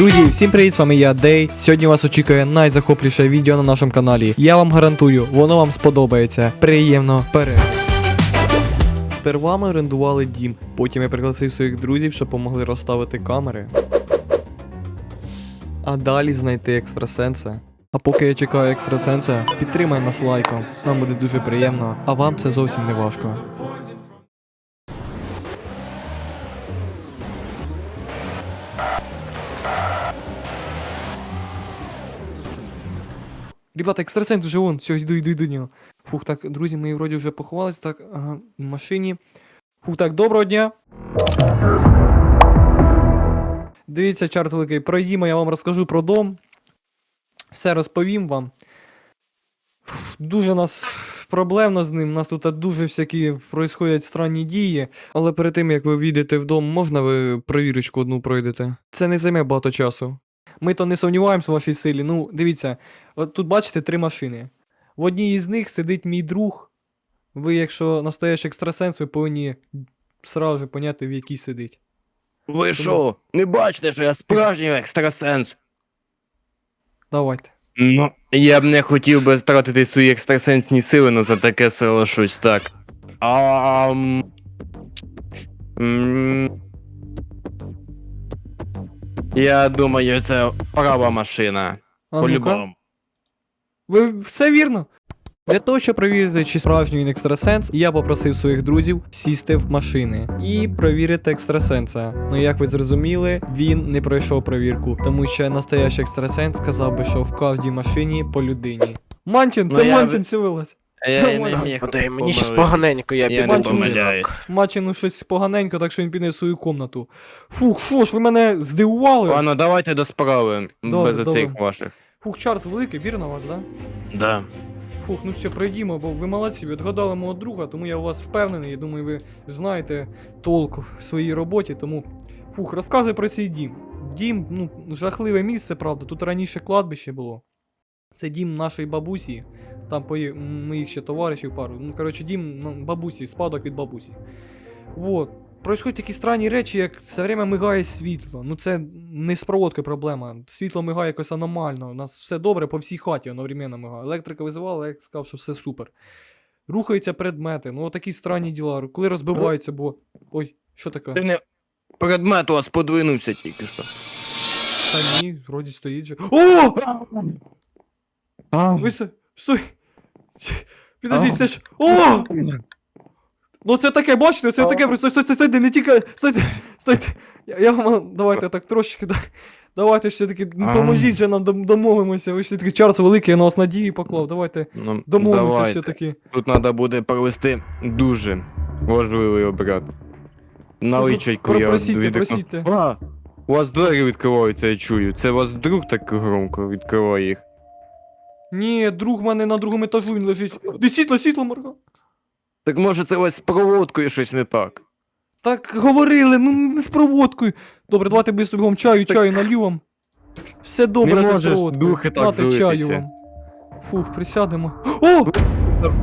Друзі, всім привіт, з вами я Дей. Сьогодні вас очікує найзахопліше відео на нашому каналі. Я вам гарантую, воно вам сподобається. Приємно перегляду. Сперва ми орендували дім, потім я пригласив своїх друзів, щоб помогли розставити камери. А далі знайти екстрасенса. А поки я чекаю екстрасенса, підтримай нас лайком. Нам буде дуже приємно, а вам це зовсім не важко. Ребята, екстрасенс вже вон, все, йду, йду, йду до нього. Фух, так, друзі, ми вроді вже поховались, так, ага, в машині. Фух, так, доброго дня. Дивіться, чарт великий, пройдімо, я вам розкажу про дом. Все розповім вам. Дуже нас проблемно з ним. У нас тут дуже всякі происходять странні дії. Але перед тим як ви війдете в дом, можна ви провірочку одну пройдете? Це не займе багато часу. Ми то не сумніваємося в вашій силі. Ну, дивіться, от тут бачите три машини. В одній із них сидить мій друг. Ви, якщо настоящий екстрасенс, ви повинні сразу же поняти, в якій сидить. Ви що, не бачите, що я справжній екстрасенс? Давайте. Ну, я б не хотів би втратити свої екстрасенсні сили, ну за таке село щось так. Ам... М, Я думаю, це права машина. А ну-ка. По-любому. Ви все вірно? Для того, щоб перевірити, чи справжній він екстрасенс, я попросив своїх друзів сісти в машини і провірити екстрасенса. Ну як ви зрозуміли, він не пройшов провірку, тому що настоящий екстрасенс сказав би, що в кожній машині по людині. Манчин, Ну, це я Манчин ви- сивилась. Мені щось поганенько, я Я піду не в помиляюсь. Манчину щось поганенько, так що він піде в свою комнату. Фух, що ж, ви мене здивували. Ладно, давайте до справи. Добре, без добре. оцих ваших. Фух, Чарльз великий, вірно вас, да? Да. Фух, ну все, пройдімо, бо ви молодці, ви відгадали мого друга, тому я у вас впевнений. Я думаю, ви знаєте толк в своїй роботі, тому. Фух, розказуй про цей дім. Дім, ну, жахливе місце, правда. Тут раніше кладбище було. Це дім нашої бабусі. Там моїх ще товаришів пару. Ну, коротше, дім ну, бабусі, спадок від бабусі. Вот. Происходять такі странні речі, як все время мигає світло. Ну це не з проводкою проблема. Світло мигає якось аномально. У нас все добре по всій хаті одновременно мигає. Електрика визивала, я сказав, що все супер. Рухаються предмети, ну такі странні діла. Коли розбиваються, бо. Ой, що таке? Ти не... Предмет у вас подвинувся тільки що. Та ні, вроді стоїть же. О! Ви се... Стой! Підожди, це ж. О! Ну це таке, бачите, це таке, просто стойте, стойте, не тільки. Стойте, стойте. Я, я вам, давайте так трошки, да. Давайте ще таки, ну, А. поможіть же нам дом- домовимося. Ви ж таки Чарльз великий, я на вас надії поклав. Давайте Ну, домовимося давайте. все таки. Тут треба буде провести дуже важливий обряд. Наличайку я Просіть, відкну. просіть. А, у вас двері відкриваються, я чую. Це у вас друг так громко відкриває їх. Ні, друг в мене на другому етажу він лежить. Де світло, світло, Марго. Так може це вас з проводкою щось не так? Так говорили, ну не з проводкою. Добре, давайте без бігом чаю, Так- чаю налью вам. Все добре, Не це з можеш проводкою. духи так Нате чаю злитися. вам. Фух, присядемо. О!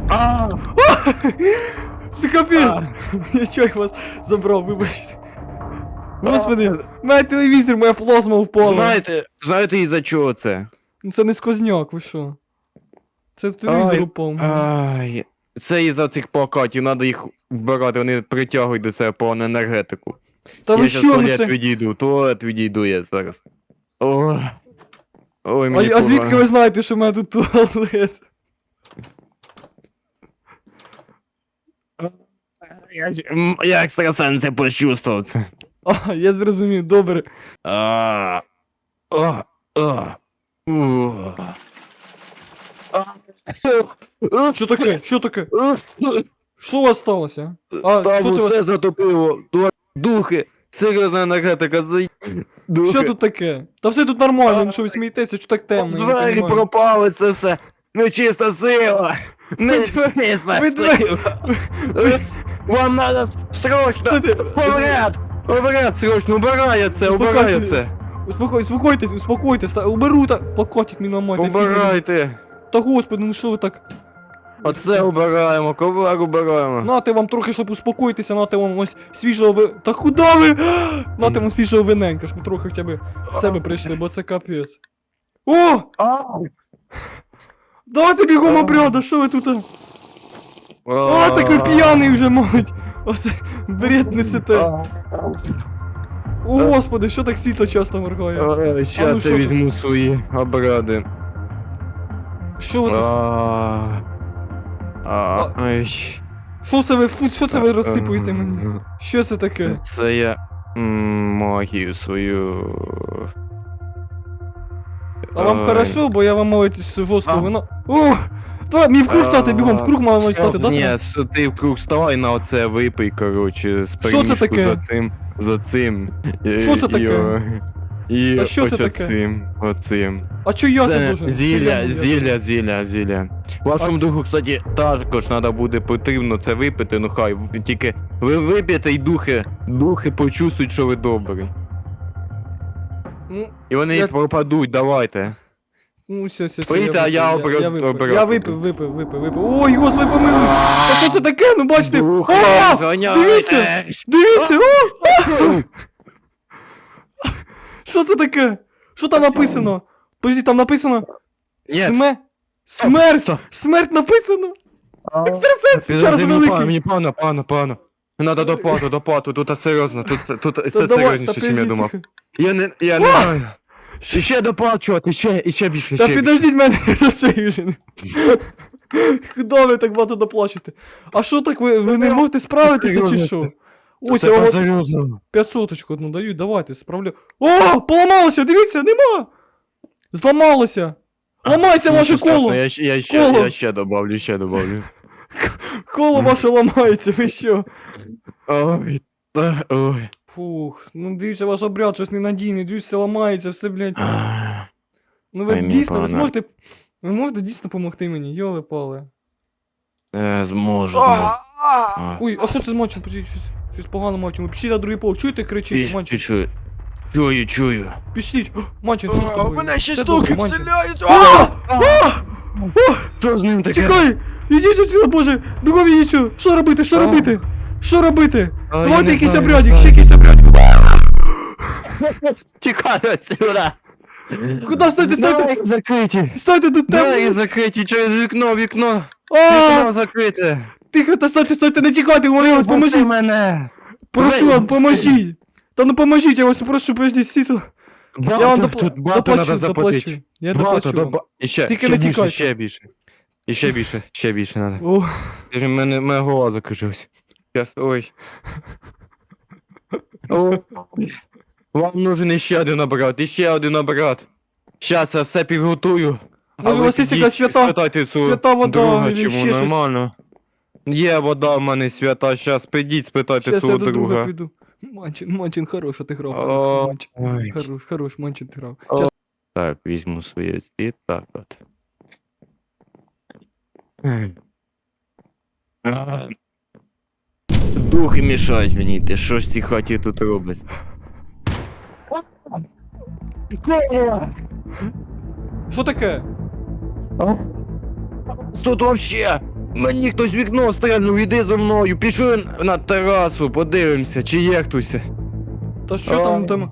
А, Це капець! Я чай вас забрав, вибачте. Господи, моя телевізор, моя плазма впала. знаєте, знаєте із-за чого це? Ну це не сквозняк, ви що? Це телевізор Ай, упав. Ай, це із-за цих плакатів, треба їх вбирати, вони притягують до себе по енергетику. Та я ви що, ну туалет це... відійду, туалет відійду я зараз. Ой, Ой А, мені а звідки погано. ви знаєте, що в мене тут туалет? Я, ж- м, я екстрасенси почувствував це. А, я зрозумів, добре. А, о, о. А, у, Що таке? Що таке? Що у вас сталося? А, Там що це усе вас- затопило. Ду- Духи, серйозна енергетика. Духи. Що тут таке? Та все тут нормально, ну що ви смієтеся, що так темно? я не Двері понімаю. пропали, це все. Нечиста сила. Нечиста ви сила. Вам надо срочно. Слухайте, Обряд. Обряд срочно, убирає це, убирає це. Успокой, успокойтесь, успокойтесь, та уберу та плакатик мій. Убирайте. Та господи, ну що ви так? Оце убираємо, ковар убираємо. Нате вам трохи, щоб успокоїтися, нате вам ось свіжого ви. Та куди ви? Нате вам свіжого виненька, щоб трохи хоча б в себе прийшли, бо це капець. О! Давайте бігом обряда, що ви тут? О, так ви п'яний вже, мабуть. Оце бред несете. О, господи, що так світло часто моргає? А ну, Щас я що тут? візьму свої обради. Що ви тут? А, а, ай. Що це ви, фу, що це ви розсипуєте мені? Ага. Що це таке? Це я м, магію свою. А вам Ай. хорошо, бо я вам мовить А. вино. О! Давай, мені в круг стати, бігом, в круг мало Стоп, стати, да? Ні, с- ти в круг ставай на оце випий, коротше, з Що це таке? за цим, за цим. Що це таке? І Та що ось це таке? оцим, оцим. А чо я це зілля, зілля, зілля, зілля. Вашому А- духу, кстати, також треба буде потрібно це випити, ну хай, в- тільки ви вип'єте і духи, духи почувствують, що ви добрий. Ну, І вони Я- пропадуть, давайте. ну, все, все, все. Пийте, а я випив, обрат я випив, випив, випив, випив. Ой, господи, помилуй. Та що це таке? Ну бачите. Духи, А! зганяйте! Дивіться! Дивіться! О! Що це таке? Що там написано? Подожди, там написано. Ні. Сме... Смерть! Стоп. Смерть написано! Екстрасенс! Час Підожди, мені пано, великий! мені пано, пано, пано. Надо до пату, до пату, тут серйозно, тут, тут Та все давай, серйозніше, чим я подожди, думав. тихо. Я не, я не О! знаю. І ще до пату, чого, ще, і ще більше, Та ще більше. підождіть мене розчаюжені. Куди ви так багато доплачете? А що так ви, ви не можете справитися чи що? Ось я вам серйозно. 500 одну даю, давайте, справляю. О, поламалося, дивіться, нема! Зламалося! Ламається ваше коло! Я, ще- я, ще, Коло. я ще добавлю, ще добавлю. Коло ваше ламається, ви що? Ой, та, ой. Фух, ну дивіться, ваш обряд щось ненадійний, дивіться, ламається, все, блядь. Ну ви Ой, мені дійсно, ви погано. зможете. Ви можете дійсно допомогти мені, йоли пали. Е, зможу. зможу. А. Ой, а що це з? Подождіть, щось, щось погано. Ви пішли на другий полк, чуєте, кричить, Чую, Манчин? чую. Чую, чую. Пішліть. О, Манчин, що з тобою? Мене ще Все стуки вселяють! А! Що з ним таке? Чекай! Ідіть отсюда, боже! Бігом ідіть сюди! Що робити? Що А. робити? Що робити? А, я Давайте не якийсь знаю, не обрядик, знаю. ще якийсь обрядик. Тікай отсюда. Куди стойте, стойте? Закриті. Стойте тут темно! закриті через вікно, вікно. А! Вікно закрите. Тихо, та стойте, стойте, не тікайте, умолилась, Спаси поможіть! мене. Прошу вам, поможіть! Та ну поможіть, я вас прошу, подождіть, світло. Я вам допла- тут багато доплачу, треба заплатити. Я Багато, доплачу вам. І ще, Тільки ще не більше, тікайте. ще більше. І ще більше, ще більше треба. О, мене, мене голова закружилась. Щас, ой. О. Вам нужен іще один обрат, іще один обрат. Щас я все підготую. Може, у вас є якась свята- Спитайте цю свята вода друга, чому ще щось? нормально. Є вода в мене свята, щас підіть, спитайте Щас я свого до друга друга. піду. Манчин, Манчин, хорош, а ти грав. О, Хорош, Манчин. ой. Хорош, хорош, Манчин, ти грав. О. Щас Так, візьму свої ці, так от. А. Духи мішають мені йти, що ж в цій хаті тут робить? Що таке? Тут вообще! Мені хтось в вікно стрельнув, іди зо мною, пішли на терасу, подивимося, чи є хтось. Та що А. там там?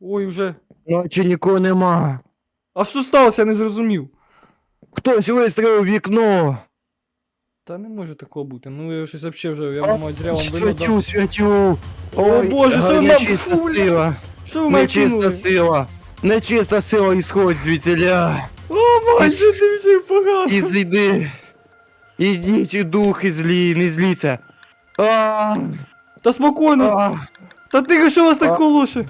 Ой, уже. Ночі нікого нема. А що сталося, я не зрозумів. Хтось вистрілив вікно. Та не може такого бути. Ну я щось взагалі вже, я мабуть, зря вам. Святю, святю. О, Боже, що ви нам- Фу, сила. Що ви мене Нечиста сила. Нечиста сила ісходь звідсіля. О, Манчин, ти вже погано. І зійди. Ідіть, духи злі, не зліться. А, Та спокійно. а, Та ти що вас так колоше?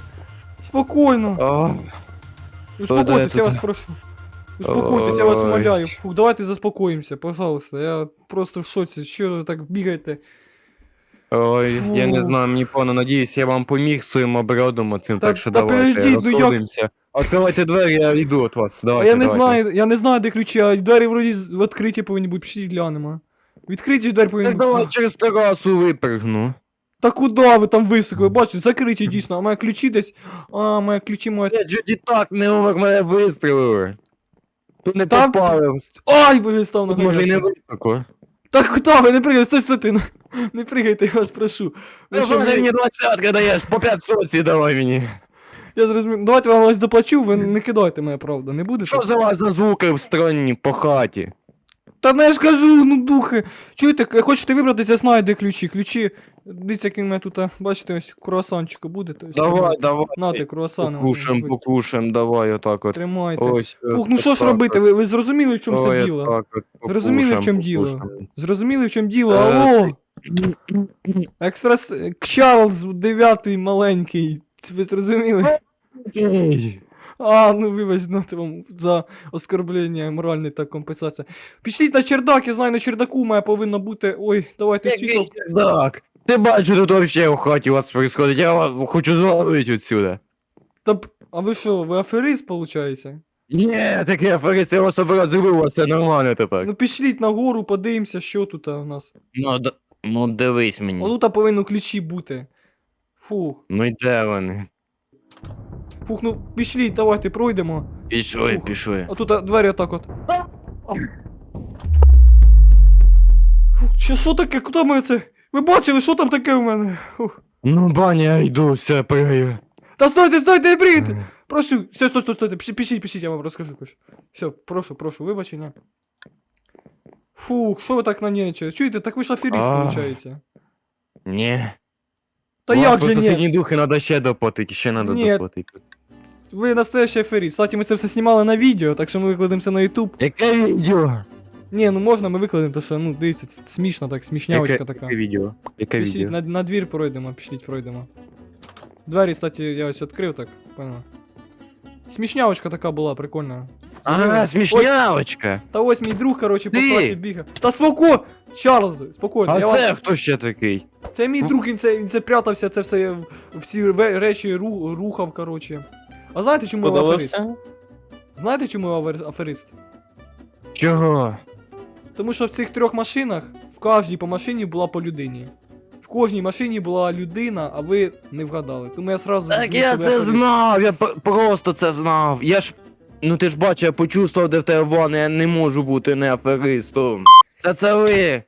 Спокійно. а. Успокойтесь, я вас прошу. Успокойтесь, я вас Ой. умоляю. Давайте заспокоїмося, пожалуйста. Я просто в шоці. Що ви так бігаєте? Ой, я не знаю, мені певно, надіюсь, я вам поміг своїм обрядом оцим, Та- так що та давайте, подождіть, ну як- розходимося. Відкривайте двері, я йду від вас. А Давайте, я не давайте. знаю, я не знаю, де ключі, а двері вроді з- відкриті повинні бути, пішли глянемо. Відкриті ж двері повинні Так бути. давай через терасу випригну. Та куди ви там високо? Ви бачите, закриті дійсно, а мої ключі десь. А, мої ключі мають. Я чуть і так не умер, мене вистрілили. Тут не Там- попали. Ай, боже, став на Тут може і не високо. Так куда ви не пригайте, стой, стой, ты. не прыгайте, я вас прошу. Ви Ну що, що ти мені двадцятка даєш? По 500 ці давай мені. Я зрозумів. Давайте я вам ось доплачу, ви не кидайте мене, правда, не будете? Що за вас за звуки в стороні по хаті? Та не я ж кажу, ну духи. Чуєте, к- хочете вибратися, я знаю, де ключі. Ключі, дивіться, який в мене тут, бачите, ось круасанчика буде. То ось, Давай, давай. Нате, круасани. Покушаем, ви покушаем, давай отак от. Тримайте. Ось. Фух, ну що ж робити, ви, ви зрозуміли, в чому це діло? Зрозуміли, в чому діло? Зрозуміли, в чому діло? Е, Алло! Екстрас Чарльз дев'ятий маленький. Ви зрозуміли? А, ну вибач, нате вам за оскорблення моральне та компенсація. Пішліть на чердак, я знаю, на чердаку має повинно бути. Ой, давайте світло. Так. Ти бачиш, тут вообще в хаті у вас происходить. Я вас хочу зловити отсюда. Та, а ви що, ви аферист, виходить? Ні, такий аферист, я вас образ зробив, все нормально тепер. Ну пішліть нагору, подивимося, що тут у нас. Ну, д- ну дивись мені. Отут повинно ключі бути. Фух, Ну й де вони? фух, ну пішліть, давайте пройдемо. Пішли, Ух. пішли. А тут а, двері отак от. Фух, що, що таке? Куди ми це? Ви бачили, що там таке у мене? Ну, баня, я йду, все, пригаю. Та стойте, стойте, не прийдете! Прошу, все, стой, стой, стойте, пишіть, пишіть, пишіть, я вам розкажу. Кош. Все, прошу, прошу, вибачення. Фух, що ви так нанервничали? Чуєте, так ви ж аферіст, А. виходить. Ні. Та як же ні? сусідній духи треба ще доплатити, ще треба Ні. доплатити. Ви настоящий аферіст. Кстати, ми це все знімали на відео, так що ми викладемося на YouTube. Яке відео? Ні, ну можна, ми викладемо, то що, ну, дивіться, це смішно так, смішнявочка Яке, така. яке відео? Яке Пішліть, відео? на, на двір пройдемо, пішліть, пройдемо. Двері, кстати, я ось відкрив, так, понял. Смішнявочка така була, прикольна. А, смішнявочка. Та ось мій друг, короче, по Ти! хаті бігає. Та споко! Чарльз, спокійно. А я це вам... хто ще такий? це мій друг, він це, він це прятався, це все в- всі ве- речі ру, рухав, короче. А знаєте, чому я аферист? Знаєте, чому я авер- аферист? Чого? Тому що в цих трьох машинах в кожній по машині була по людині. В кожній машині була людина, а ви не вгадали. Тому я сразу Так я це знав, я просто це знав. Я ж. Ну ти ж бачиш, я почувствував, де в тебе ванна, я не можу бути не аферистом. Та це ви.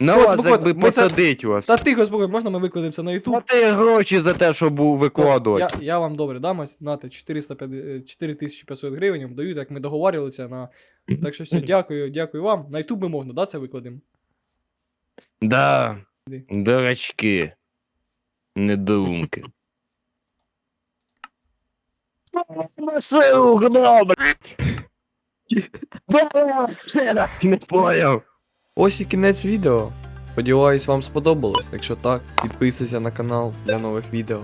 На От, вас буквально, якби ми це- посадить вас. Та тихо, спокійно, можна ми викладемося на YouTube? Плати гроші за те, щоб був Я, викладувати. я вам добре дам ось, нате 450 4500 гривень, вам даю, як ми договарювалися на. Так що все, дякую, дякую вам. На YouTube ми можна, да, це викладемо? Да. Іди. Дурачки. Недоумки. Машину гнал, блядь. Не поняв. Ось і кінець відео. Сподіваюсь, вам сподобалось. Якщо так, підписуйся на канал для нових відео.